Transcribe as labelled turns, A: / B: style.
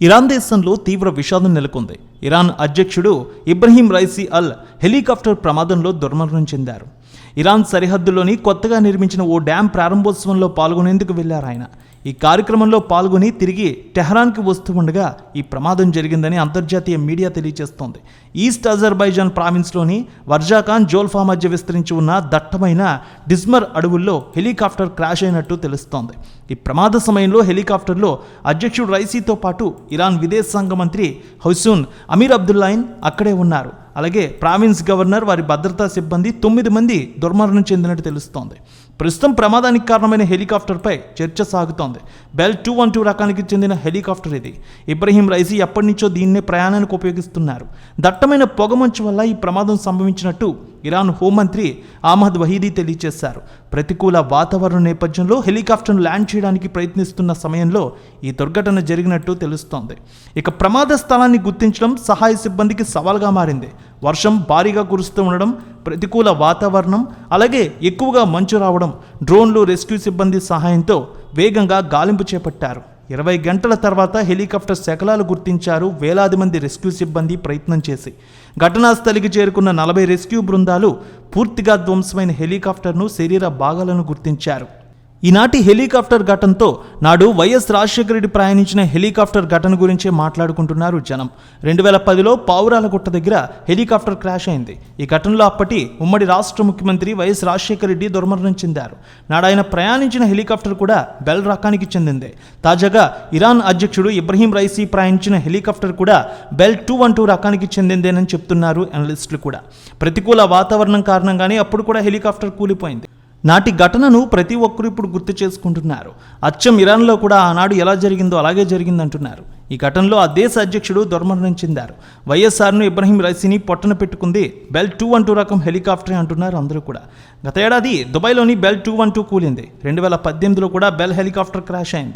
A: Iran దేశంలో తీవ్ర విషాదం నెలకొంది. ఇరాన్ అధ్యక్షుడు ఇబ్రహీం రైసీ అల్ హెలికాప్టర్ ప్రమాదంలో దుర్మరణం చెందారు. ఇరాన్ సరిహద్దులోని కొత్తగా నిర్మించిన ఓ డ్యాం ప్రారంభోత్సవంలో పాల్గొనేందుకు వెళ్ళారు ఆయన ఈ కార్యక్రమంలో పాల్గొని తిరిగి టెహరాన్కి వస్తూ ఉండగా ఈ ప్రమాదం జరిగిందని అంతర్జాతీయ మీడియా తెలియజేస్తోంది ఈస్ట్ అజర్బైజాన్ ప్రావిన్స్లోని వర్జాఖాన్ జోల్ఫా మధ్య విస్తరించి ఉన్న దట్టమైన డిస్మర్ అడవుల్లో హెలికాప్టర్ క్రాష్ అయినట్టు తెలుస్తోంది. ఈ ప్రమాద సమయంలో హెలికాప్టర్లో అధ్యక్షుడు రైసీతో పాటు ఇరాన్ విదేశాంగ మంత్రి హౌసూన్ అమీర్ అబ్దుల్లాయిన్ అక్కడే ఉన్నారు. అలాగే ప్రావిన్స్ గవర్నర్ వారి భద్రతా సిబ్బంది తొమ్మిది మంది దుర్మరణం చెందినట్టు తెలుస్తోంది. ప్రస్తుతం ప్రమాదానికి కారణమైన హెలికాప్టర్పై చర్చ సాగుతోంది. బెల్ టూ వన్ టూ రకానికి చెందిన హెలికాప్టర్ ఇది. ఇబ్రహీం రైజీ ఎప్పటి నుంచో దీన్నే ప్రయాణానికి ఉపయోగిస్తున్నారు. దట్టమైన పొగమంచు వల్ల ఈ ప్రమాదం సంభవించినట్టు ఇరాన్ హోంమంత్రి అహ్మద్ వహీదీ తెలియజేశారు ప్రతికూల వాతావరణం నేపథ్యంలో హెలికాప్టర్ను ల్యాండ్ చేయడానికి ప్రయత్నిస్తున్న సమయంలో ఈ దుర్ఘటన జరిగినట్టు తెలుస్తోంది. ఇక ప్రమాద స్థలాన్ని గుర్తించడం సహాయ సిబ్బందికి సవాల్గా మారింది. వర్షం భారీగా కురుస్తూ ఉండడం ప్రతికూల వాతావరణం అలాగే ఎక్కువగా మంచు రావడం డ్రోన్లు రెస్క్యూ సిబ్బంది సహాయంతో వేగంగా గాలింపు చేపట్టారు. ఇరవై గంటల తర్వాత హెలికాప్టర్ శకలాలు గుర్తించారు. వేలాది మంది రెస్క్యూ సిబ్బంది ప్రయత్నం చేసి. ఘటనా స్థలికి చేరుకున్న నలభై రెస్క్యూ బృందాలు పూర్తిగా ధ్వంసమైన హెలికాప్టర్ను శరీర భాగాలను గుర్తించారు. ఈనాటి హెలికాప్టర్ ఘటనతో నాడు వైఎస్ రాజశేఖర రెడ్డి ప్రయాణించిన హెలికాప్టర్ ఘటన గురించే మాట్లాడుకుంటున్నారు జనం. రెండు వేల పదిలో పావురాలగుట్ట దగ్గర హెలికాప్టర్ క్రాష్ అయింది. ఈ ఘటనలో అప్పటి ఉమ్మడి రాష్ట్ర ముఖ్యమంత్రి వైఎస్ రాజశేఖర రెడ్డి దుర్మరణం చెందారు. నాడు ఆయన ప్రయాణించిన హెలికాప్టర్ కూడా బెల్ రకానికి చెందింది. తాజాగా ఇరాన్ అధ్యక్షుడు ఇబ్రహీం రైసీ ప్రయాణించిన హెలికాప్టర్ కూడా బెల్ టూ వన్ టూ రకానికి చెందిందేనని చెప్తున్నారు అనలిస్టులు కూడా. ప్రతికూల వాతావరణం కారణంగానే అప్పుడు కూడా హెలికాప్టర్ కూలిపోయింది. నాటి ఘటనను ప్రతి ఒక్కరు ఇప్పుడు గుర్తు చేసుకుంటున్నారు. అచ్చం ఇరాన్లో కూడా ఆనాడు ఎలా జరిగిందో అలాగే జరిగిందంటున్నారు. ఈ ఘటనలో ఆ దేశ అధ్యక్షుడు దుర్మరణం చెందారు. వైఎస్ఆర్ను ఇబ్రహీం రైసీని పొట్టన పెట్టుకుంది బెల్ టూ వన్ టూ రకం హెలికాప్టర్ అంటున్నారు అందరూ కూడా. గత ఏడాది దుబాయ్లోని బెల్ టూ వన్ టూ కూలింది. రెండు వేల పద్దెనిమిదిలో కూడా బెల్ హెలికాప్టర్ క్రాష్ అయింది.